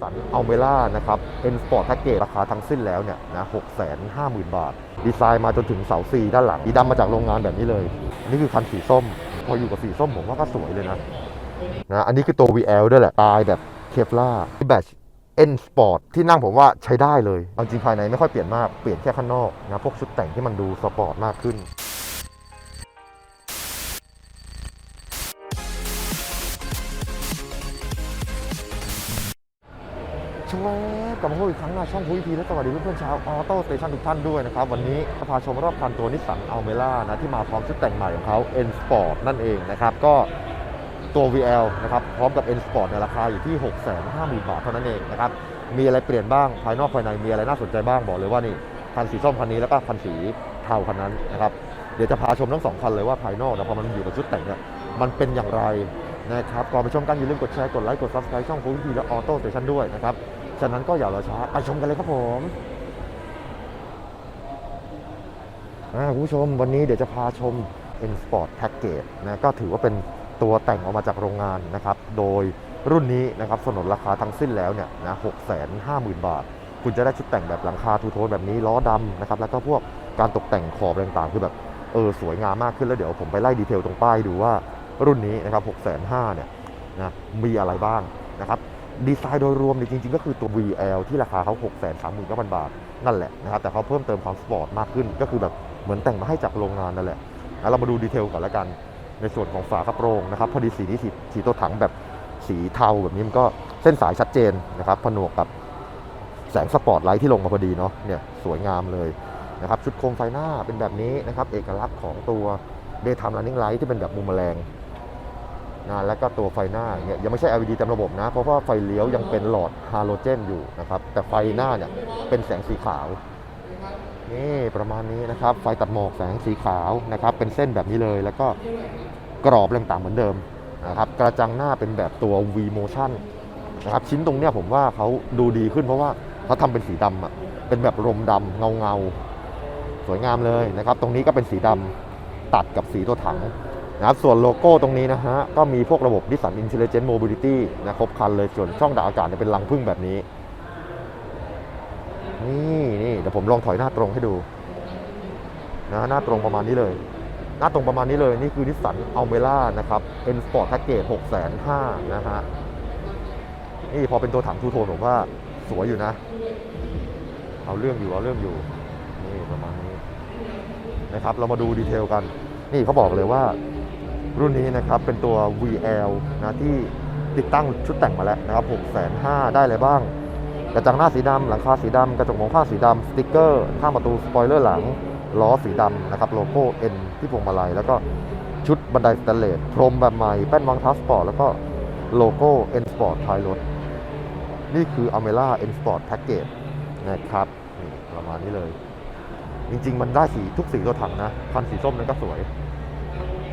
สันอัลเมล่านะครับเป็นสปอร์ตแพ็กเกจราคาทั้งสิ้นแล้วเนี่ยนะหกแสนห้าหมื่นบาท ดีไซน์มาจนถึงเสาซีด้านหลังสีดำมาจากโรงงานแบบนี้เลย นี่คือคันสีส้ม พออยู่กับสีส้มผมว่าก็สวยเลยนะนะอันนี้คือตัว VL ด้วยแหละ ตายแบบเคฟล่าแบตเอ็นสปอร์ตที่นั่งผมว่าใช้ได้เลยเอาจริงภายในไม่ค่อยเปลี่ยนมาก เปลี่ยนแค่ข้างนอกนะ พวกชุดแต่งที่มันดูสปอร์ตมากขึ้น ชวบกลับมาพบอีกครั้งหน้าช่องทูวีพีและสวัสดีเพื่อนๆชาวออโต้สเตชันทุกท่านด้วยนะครับ วันนี้จะพาชมรอบคันตัวนิสสันอัลเมล่านะที่มาพร้อมชุดแต่งใหม่ของเขา N Sport นั่นเองนะครับ ก็ตัว VL นะครับ พร้อมกับ N Sport ในราคาอยู่ที่ 650,000 บาทเท่านั้นเองนะครับ มีอะไรเปลี่ยนบ้างภายนอกภายในมีอะไรน่าสนใจบ้างบอกเลยว่านี่คันสีส้มคันนี้แล้วก็คันสีเทาคันนั้นนะครับเดี๋ยวจะพาชมทั้งสองคันเลยว่าภายนอกนะพอมันอยู่กับชุดแต่งเนี่ยมันเป็นอย่างไรนะครับก่อนไปชมกันอย่าลืมกดแชร์กดไลค์กด subscribe ช่องฟูวิทีและออโต้สเตชันด้วยนะครับ ฉะนั้นก็อย่ารอช้าไปชมกันเลยครับผมคุณผู้ชมวันนี้เดี๋ยวจะพาชม N Sport Package นะก็ถือว่าเป็นตัวแต่งออกมาจากโรงงานนะครับ โดยรุ่นนี้นะครับสนนราคาทั้งสิ้นแล้วเนี่ยนะหกแสนห้าหมื่นบาท คุณจะได้ชุดแต่งแบบหลังคาทูโทนแบบนี้ล้อดำนะครับ แล้วก็พวกการตกแต่งขอบต่างๆ คือแบบเออสวยงามมากขึ้นแล้วเดี๋ยวผมไปไล่ดีเทลตรงป้ายดูว่ารุ่นนี้นะครับหกแสนห้าเนี่ยนะมีอะไรบ้างนะครับ ดีไซน์โดยรวมเนี่ยจริง ๆ ก็คือตัว VL ที่ราคาเขา 6 3 9 0 0 0 บาท นั่นแหละนะครับแต่เขาเพิ่มเติมความสปอร์ตมากขึ้น ก็คือแบบเหมือนแต่งมาให้จากโรงงานนั่นแหละแล้วเรามาดูดีเทลก่อนละกัน ในส่วนของฝากระโปรงนะครับ พอดีสีนี้สีสีตัวถังแบบสีเทาแบบนี้มันก็เส้นสายชัดเจนนะครับผนวกกับแสงสปอร์ตไลท์ที่ลงมาพอดีเนาะเนี่ยสวยงามเลยนะครับชุดโคมไฟหน้าเป็นแบบนี้นะครับเอกลักษณ์ของตัว Daytime Running Light ที่เป็นแบบมุมแมลง นะแล้วก็ตัวไฟหน้าเนี่ยยังไม่ใช่ LED เต็มระบบนะ เพราะว่าไฟเลี้ยวยังเป็นหลอดฮาโลเจนอยู่นะครับ แต่ไฟหน้าเนี่ยเป็นแสงสีขาว นี่ประมาณนี้นะครับ ไฟตัดหมอกแสงสีขาวนะครับ เป็นเส้นแบบนี้เลย แล้วก็กรอบต่างๆเหมือนเดิมนะครับ กระจังหน้าเป็นแบบตัว V motion นะครับ ชิ้นตรงเนี้ยผมว่าเขาดูดีขึ้นเพราะว่าเขาทำเป็นสีดำอะเป็นแบบรมดำเงาเงาๆสวยงามเลยนะครับ ตรงนี้ก็เป็นสีดำตัดกับสีตัวถัง นะครับส่วนโลโก้ตรงนี้นะฮะ ก็มีพวกระบบ Nissan Intelligent Mobility นะครบครันเลย ส่วนช่องดักอากาศเนี่ยเป็นรังพึ่งแบบนี้ นี่นี่เดี๋ยวผมลองถอยหน้าตรงให้ดูนะหน้าตรงประมาณนี้เลย หน้าตรงประมาณนี้เลย นี่คือนิสสันอัลเมล่านะครับ N Sport Package 6 5 0 0 0นะฮะ นี่พอเป็นตัวถังทูโทนผมว่าสวยอยู่นะ เอาเรื่องอยู่ เอาเรื่องอยู่ นี่ประมาณนี้นะครับ เรามาดูดีเทลกัน นี่เขาบอกเลยว่า รุ่นนี้นะครับเป็นตัว VL นะที่ติดตั้งชุดแต่งมาแล้วนะครับ6 5 0 0 0ได้เลยบ้างกระจังหน้าสีดำหลังคาสีดำกระจกมองข้างสีดำสติกเกอร์ข้างประตูสปอยเลอร์หลังล้อสีดำนะครับโลโก้ N ที่พวงมาลัยแล้วก็ชุดบันไดสแตนเลสพรมแบบใหม่แป้นวางท้าสปอร์ตแล้วก็โลโก้ N Sport ท้ายรถ นี่คือ Amela N Sport Package นะครับประมาณนี้เลย จริงๆ มันได้สีทุกสีตัวถังนะ คันสีส้มนั้นก็สวย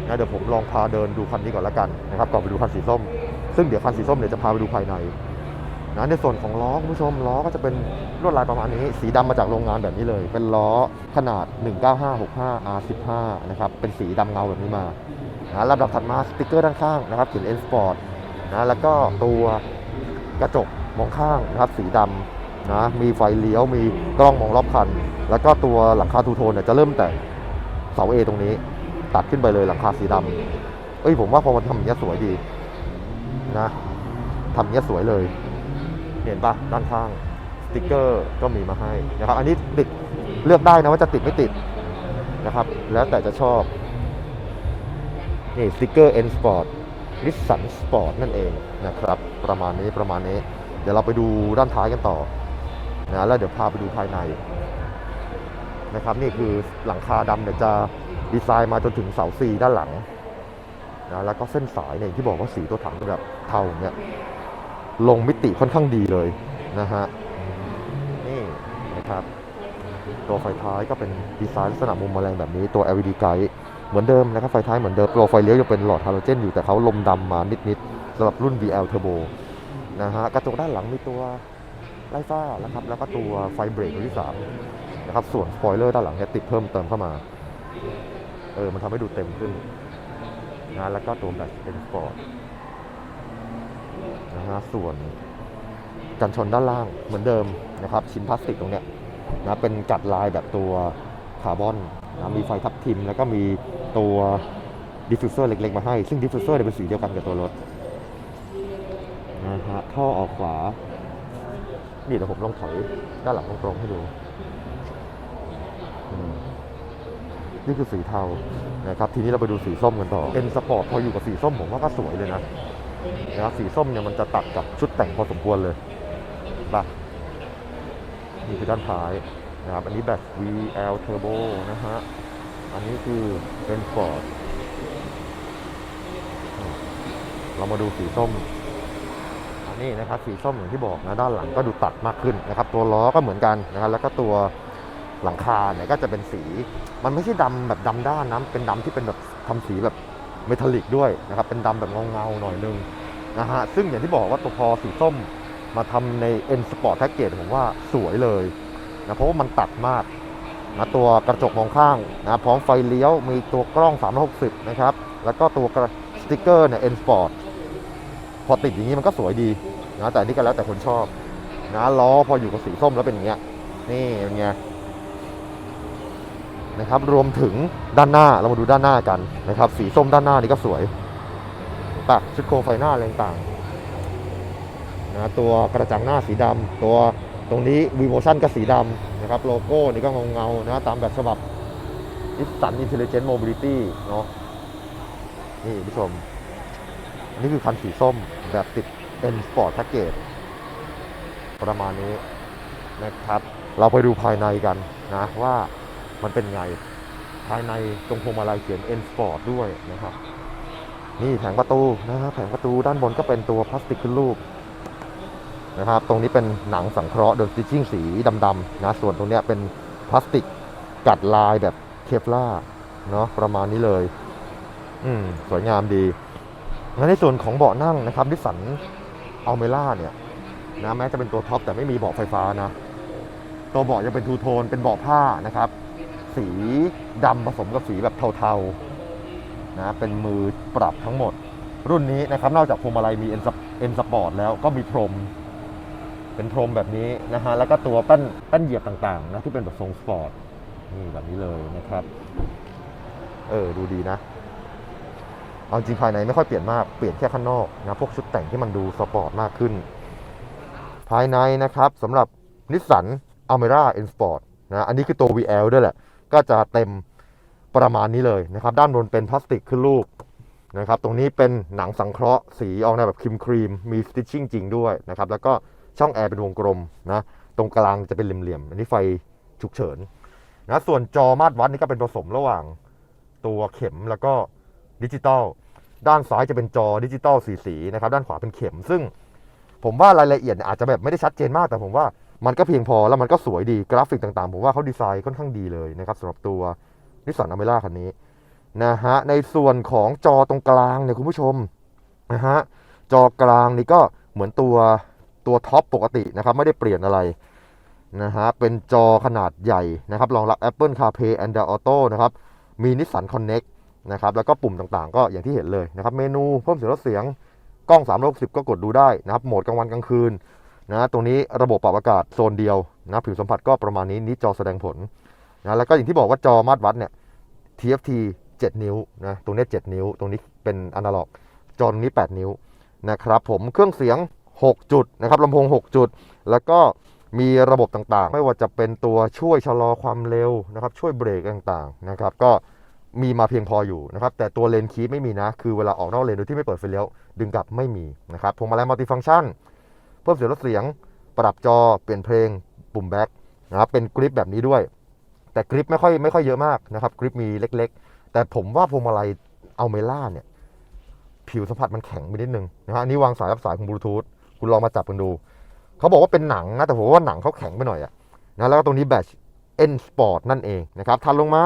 นะเดี๋ยวผมลองพาเดินดูคันนี้ก่อนละกันนะครับก่อนไปดูคันสีส้ม ซึ่งเดี๋ยวคันสีส้มเดี๋ยวจะพาไปดูภายในนะในส่วนของล้อคุณผู้ชมล้อก็จะเป็นลวดลายประมาณนี้ สีดำมาจากโรงงานแบบนี้เลย เป็นล้อขนาด 19565 R15 นะครับเป็นสีดำเงาแบบนี้มานะลำดับถัดมาสติกเกอร์ด้านข้างนะครับเขียน N Sport นะแล้วก็ตัวกระจกมองข้างนะครับสีดำนะมีไฟเลี้ยวมีกล้องมองรอบคัน แล้วก็ตัวหลังคาทูโทนเนี่ยจะเริ่มแต่เสาเอตรงนี้ ตัดขึ้นไปเลยหลังคาสีดำเอ้ยผมว่าพอมันทำอย่างนี้ยสวยดีนะทำอย่างนี้ยสวยเลย เห็นปะด้านข้างสติกเกอร์ก็มีมาให้นะครับ อันนี้ติดเลือกได้นะว่าจะติดไม่ติดนะครับ แล้วแต่จะชอบนี่สติกเกอร์ N Sport นิสสันสปอร์ตนั่นเองนะครับ ประมาณนี้ประมาณนี้ เดี๋ยวเราไปดูด้านท้ายกันต่อนะแล้วเดี๋ยวพาไปดูภายในนะครับ นี่คือหลังคาดำเนี่ยจะ ดีไซน์มาจนถึงเสาซีด้านหลังนะแล้วก็เส้นสายเนี่ยที่บอกว่าสีตัวถังแบบเทาเนี่ยลงมิติค่อนข้างดีเลยนะฮะนี่นะครับ ตัวไฟท้ายก็เป็นดีไซน์ลักษณะมุมแมลงแบบนี้ตัว LED ไกด์เหมือนเดิมนะครับไฟท้ายเหมือนเดิมตัวไฟเลี้ยวยังเป็นหลอดฮาโลเจนอยู่แต่เขาลมดำมานิดๆสำหรับรุ่น VL Turbo นะฮะกระจกด้านหลังมีตัวไล่ฟ้านะครับแล้วก็ตัวไฟเบรกที่3นะครับส่วนสปอยเลอร์ด้านหลังเนี่ยติดเพิ่มเติมเข้ามา เออมันทำให้ดูเต็มขึ้นนะแล้วก็ตัวแบตเป็นสปอร์ตนะฮะส่วนกันชนด้านล่างเหมือนเดิมนะครับ ชิ้นพลาสติกตรงเนี้ยนะเป็นกัดลายแบบตัวคาร์บอนนะมีไฟทับทิม แล้วก็มีตัวดิฟฟิวเซอร์เล็กๆ มาให้ ซึ่งดิฟฟิวเซอร์เนี่ยเป็นสีเดียวกันกับตัวรถนะฮะท่อออกขวา นี่เดี๋ยวผมลองถอยด้านหลังตรงๆให้ดูอืม นี่คือสีเทานะครับทีนี้เราไปดูสีส้มกันต่อเอ็นสปอร์ตพออยู่กับสีส้มผมว่าก็สวยเลยนะนะครับสีส้มเนี่ยมันจะตัดกับชุดแต่งพอสมควรเลยป่ะนี่คือด้านท้ายนะครับอันนี้แบต VL Turbo นะฮะอันนี้คือเป็นฟอร์ดเรามาดูสีส้มอันนี้นะครับสีส้มอย่างที่บอกนะด้านหลังก็ดูตัดมากขึ้นนะครับตัวล้อก็เหมือนกันนะครับแล้วก็ตัว หลังคาเนี่ยก็จะเป็นสี มันไม่ใช่ดำแบบดำด้านนะเป็นดำที่เป็นแบบทำสีแบบเมทัลลิกด้วยนะครับเป็นดำแบบเงาๆหน่อยนึงนะฮะซึ่งอย่างที่บอกว่าตัวพอสีส้มมาทำใน N Sport Package ผมว่าสวยเลยนะเพราะว่ามันตัดมากนะตัวกระจกมองข้างนะพร้อมไฟเลี้ยวมีตัวกล้อง 360 นะครับ แล้วก็ตัวสติกเกอร์เนี่ย N Sport พอติดอย่างนี้มันก็สวยดีนะแต่นนี่ก็แล้วแต่คนชอบนะล้อพออยู่กับสีส้มแล้วเป็นอย่างเงี้ยนี่เป็นไง นะครับ รวมถึงด้านหน้าเรามาดูด้านหน้ากันนะครับ สีส้มด้านหน้านี่ก็สวยปะชุดโคมไฟหน้าอะไรต่างนะตัวกระจังหน้าสีดำตัวตรงนี้ v ีโ t ชั่นก็สีดำนะครับ โลโก้นี่ก็เงาๆนะตามแบบฉบับ i s t a n Intelligent Mobility เนาะนี่ผู้ชม นี่คือคันสีส้มแบบติด N Sport Package ประมาณนี้นะครับ เราไปดูภายในกันนะว่า มันเป็นไง ภายในตรงพวงมาลัยเขียน N Sport ด้วยนะครับ นี่แผงประตูนะครับแผงประตูด้านบนก็เป็นตัวพลาสติกขึ้นรูปนะครับ ตรงนี้เป็นหนังสังเคราะห์โดยสติชชิ่งสีดำๆนะ ส่วนตรงเนี้ยเป็นพลาสติกกัดลายแบบเคฟล่าเนาะประมาณนี้เลย อืมสวยงามดีงั้นในส่วนของเบาะนั่งนะครับนิสสันอัลเมล่าเนี่ยนะแม้จะเป็นตัวท็อปแต่ไม่มีเบาะไฟฟ้านะ ตัวเบาะยังเป็นทูโทนเป็นเบาะผ้านะครับ สีดำผสมกับสีแบบเทาๆนะเป็นมือปรับทั้งหมด รุ่นนี้นะครับนอกจากพวงมาลัยมีเอ็นเอ็นสปอร์ตแล้วก็มีพรม เป็นพรมแบบนี้นะฮะแล้วก็ตัวแป้นแป้นเหยียบต่างๆนะที่เป็นแบบทรงสปอร์ตนี่แบบนี้เลยนะครับเออดูดีนะเอาจริงภายในไม่ค่อยเปลี่ยนมากเปลี่ยนแค่ข้างนอกนะพวกชุดแต่งที่มันดูสปอร์ตมากขึ้น ภายในนะครับสำหรับนิสสันอ l เมร่า N Sport นะอันนี้คือตัว VL ด้วยแหละ ก็จะเต็มประมาณนี้เลยนะครับ ด้านบนเป็นพลาสติกขึ้นรูปนะครับ ตรงนี้เป็นหนังสังเคราะห์สีออกแนวแบบครีมครีมมีสติชชิ่งจริงด้วยนะครับ แล้วก็ช่องแอร์เป็นวงกลมนะ ตรงกลางจะเป็นเหลี่ยมๆ อันนี้ไฟฉุกเฉินนะ ส่วนจอมาตรวัดนี่ก็เป็นผสมระหว่างตัวเข็มแล้วก็ดิจิตอล ด้านซ้ายจะเป็นจอดิจิตอลสีสีนะครับ ด้านขวาเป็นเข็ม ซึ่งผมว่ารายละเอียดอาจจะแบบไม่ได้ชัดเจนมาก แต่ผมว่า มันก็เพียงพอแล้วมันก็สวยดีกราฟิกต่างๆ ผมว่าเขาดีไซน์ค่อนข้างดีเลยนะครับสำหรับตัวนิสสันอเมร่าคันนี้นะฮะในส่วนของจอตรงกลางเนี่ยคุณผู้ชมนะฮะจอกลางนี่ก็เหมือนตัวตัวท็อปปกตินะครับไม่ได้เปลี่ยนอะไรนะฮะเป็นจอขนาดใหญ่นะครับรองรับ Apple CarPlay Android Auto นะครับมี Nissan Connect นะครับแล้วก็ปุ่มต่างๆ ก็อย่างที่เห็นเลยนะครับเมนูเพิ่มเสียงลดเสียงกล้อง360ก็กดดูได้นะครับโหมดกลางวันกลางคืน นะตรงนี้ระบบปรับอากาศโซนเดียวนะผิวสัมผัสก็ประมาณนี้นี่จอแสดงผลนะแล้วก็อย่างที่บอกว่าจอมาตรวัดเนี่ย TFT 7 นิ้วนะตรงนี้ 7 นิ้ว ตรงนี้เป็นอนาล็อก จอตรงนี้ 8 นิ้วนะครับผมเครื่องเสียง 6 จุดนะครับลำโพง 6 จุด แล้วก็มีระบบต่างๆ ไม่ว่าจะเป็นตัวช่วยชะลอความเร็วนะครับช่วยเบรกต่างๆนะครับก็มีมาเพียงพออยู่นะครับแต่ตัวเลนคีไม่มีนะ คือเวลาออกนอกเลนโดยที่ไม่เปิดไฟเลี้ยวดึงกลับไม่มีนะครับพวงมาลัยมัลติฟังก์ชัน เพิ่มเสียงลดเสียง ปรับจอเปลี่ยนเพลงปุ่มแบ็คนะครับเป็นกริปแบบนี้ด้วย แต่กริปไม่ค่อยไม่ค่อยเยอะมากนะครับกริปมีเล็ก ๆ แต่ผมว่าพวงมาลัยเอาเมล่าเนี่ยผิวสัมผัสมันแข็งไปนิดนึงนะฮะอันนี้วางสายรับสายของบลูทูธคุณลองมาจับกันดู เขาบอกว่าเป็นหนังนะแต่ผมว่าหนังเขาแข็งไปหน่อยอะนะแล้วก็ตรงนี้แบต N Sport นั่นเองนะครับถัดลงมา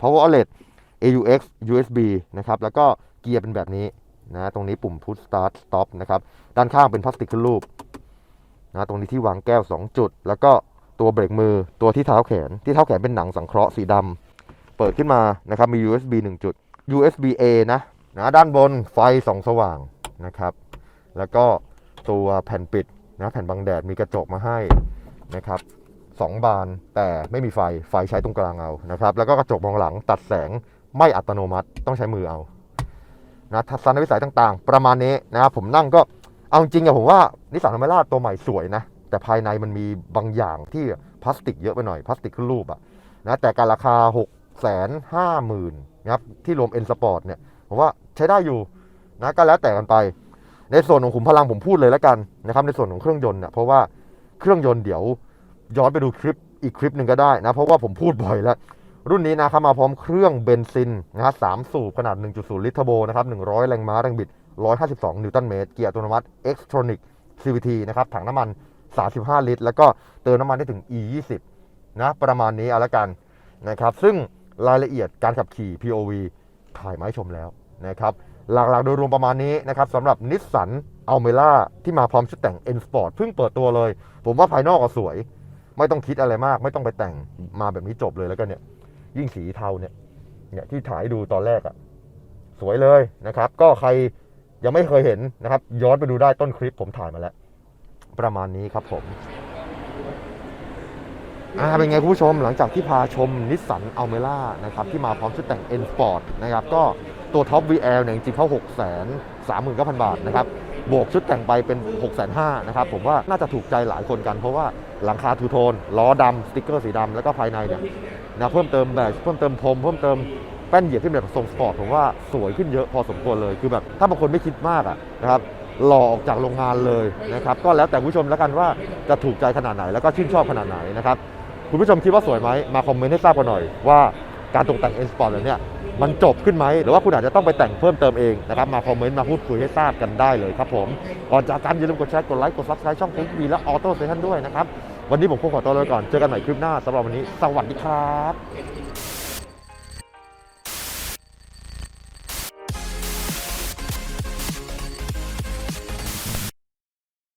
Power Outlet AUX USB นะครับแล้วก็เกียร์เป็นแบบนี้นะตรงนี้ปุ่ม Push Start Stop นะครับด้านข้างเป็นพลาสติกขึ้นรูป นะตรงนี้ที่วางแก้ว 2 จุด แล้วก็ตัวเบรกมือตัวที่เท้าแขน ที่เท้าแขนเป็นหนังสังเคราะห์สีดำเปิดขึ้นมานะครับมี USB 1 จุด USB A นะนะด้านบนไฟส่องสว่างนะครับ แล้วก็ตัวแผ่นปิดนะแผ่นบังแดดมีกระจกมาให้นะครับสองบานแต่ไม่มีไฟไฟใช้ตรงกลางเอานะครับ แล้วก็กระจกมองหลังตัดแสงไม่อัตโนมัติต้องใช้มือเอานะทัศนวิสัยต่างๆ ประมาณนี้นะครับผมนั่งก็ เอาจริงอะผมว่านิสสันอเมร่าตัวใหม่สวยนะ แต่ภายในมันมีบางอย่างที่พลาสติกเยอะไปหน่อยพลาสติกขึ้นรูปอะนะแต่การราคา 6 5 0 0 0 0นะครับที่รวม N Sport เนี่ยผมว่าใช้ได้อยู่นะก็แล้วแต่กันไป ในส่วนของขุมพลังผมพูดเลยแล้วกันนะครับในส่วนของเครื่องยนต์เนี่ยเพราะว่าเครื่องยนต์เดี๋ยวย้อนไปดูคลิปอีกคลิปหนึ่งก็ได้นะ เพราะว่าผมพูดบ่อยแล้ว รุ่นนี้นะครับมาพร้อมเครื่องเบนซินนะฮะสามสูบขนาด 1.0 ลิตรเทอร์โบนะครับ 100 แรงม้าแรงบิด 152 นิวตันเมตร เกียร์อัตโนมัติ Xtronic CVT นะครับ ถังน้ำมัน 35 ลิตร แล้วก็เติมน้ำมันได้ถึง E20 นะ ประมาณนี้เอาละกันนะครับ ซึ่งรายละเอียดการขับขี่ POV ถ่ายมาให้ชมแล้วนะครับ หลักๆ โดยรวมประมาณนี้นะครับสำหรับนิสสันอัลเมล่าที่มาพร้อมชุดแต่ง N Sport เพิ่งเปิดตัวเลย ผมว่าภายนอกก็สวย ไม่ต้องคิดอะไรมาก ไม่ต้องไปแต่งมาแบบนี้จบเลยแล้วกันเนี่ย ยิ่งสีเทาเนี่ยเนี่ยที่ถ่ายดูตอนแรกอะสวยเลยนะครับ ก็ใคร ยังไม่เคยเห็นนะครับ ย้อนไปดูได้ต้นคลิปผมถ่ายมาแล้ว ประมาณนี้ครับผมอ่าเป็นไงคุณผู้ชมหลังจากที่พาชมนิสสันอัลเมล่านะครับที่มาพร้อมชุดแต่ง N Sport นะครับก็ตัวท็อป VL เนี่ยจริงๆเขา6 3 9 0 0 0 บาทนะครับบวกชุดแต่งไปเป็น 6 5 0 0 0นะครับผมว่าน่าจะถูกใจหลายคนกัน เพราะว่าหลังคาทูโทน ล้อดำสติ๊กเกอร์สีดำแล้วก็ภายในเนี่ยนะเพิ่มเติมแบชเพิ่มเติมพรมเพิ่มเติม แป้นเหยียบที่เป็นแบบทรงสปอร์ตผมว่าสวยขึ้นเยอะพอสมควรเลยคือแบบถ้าบางคนไม่คิดมากอะนะครับหล่อออกจากโรงงานเลยนะครับก็แล้วแต่ผู้ชมแล้วกันว่าจะถูกใจขนาดไหนแล้วก็ชื่นชอบขนาดไหนนะครับคุณผู้ชมคิดว่าสวยไหมมาคอมเมนต์ให้ทราบกันหน่อยว่าการตกแต่ง N Sport แบบเนี้ยมันจบขึ้นไหมหรือว่าคุณอาจจะต้องไปแต่งเพิ่มเติมเองนะครับมาคอมเมนต์มาพูดคุยให้ทราบกันได้เลยครับผมก่อนจากกันอย่าลืมกดแชร์กดไลค์กดซับสไครต์ช่องทีวีและออโต้เซชันด้วยนะครับวันนี้ผมคงขอตัวลาไปก่อนเจอกันใหม่คลิปหน้าสำหรับวันนี้ สวัสดีครับ